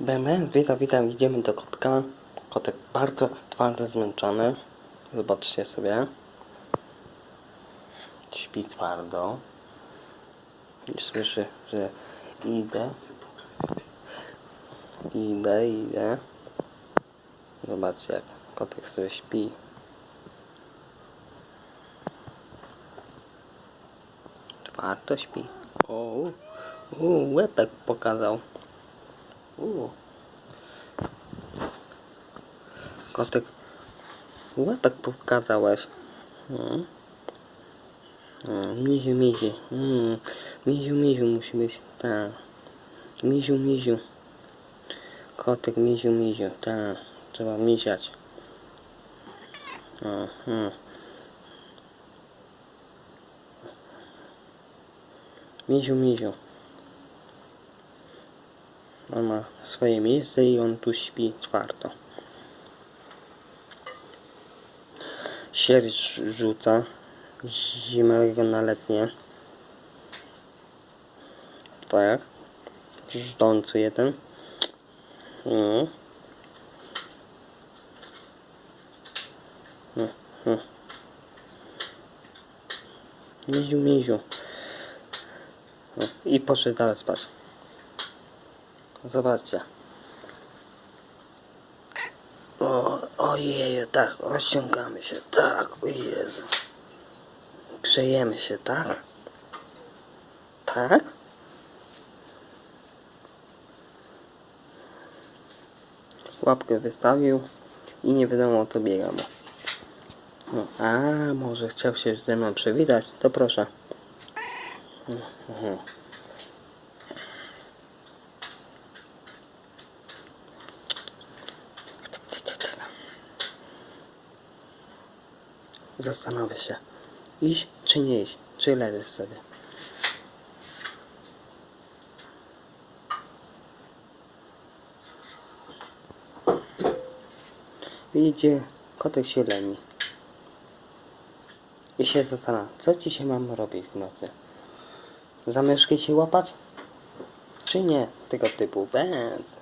BMS, witam, witam, idziemy do kotka. Kotek bardzo twardo zmęczony. Zobaczcie sobie. Śpi twardo. Słyszy, że idę. Idę, idę. Zobaczcie jak kotek sobie śpi. Twardo śpi. O, u, łepek pokazał. U. Kotek, łepek pokazałeś. Mm. Mm, miziu, miziu. Mm. Miziu, miziu musi być. Tak. Miziu, miziu. Kotek, miziu, miziu. Tak. Trzeba misiać. Mhm. Miziu, miziu. On ma swoje miejsce i on tu śpi twardo. Sierść rzuca zimowego na letnie. Tak. Żdący jeden. Mm, mm. Miziu, miziu. I poszedł dalej spać. Zobaczcie. O, ojeju, tak, rozciągamy się, tak, o Jezu. Grzejemy się, tak? Tak? Łapkę wystawił i nie wiadomo o co biega mu. No, a, może chciał się ze mną przywitać, to proszę. Mhm. Zastanowię się, iść czy nie iść, czy leżysz sobie. Idzie, kotek się leni. I się zastanawia, co dzisiaj mam robić w nocy? Zamyszki się łapać? Czy nie? Tego typu, bęc.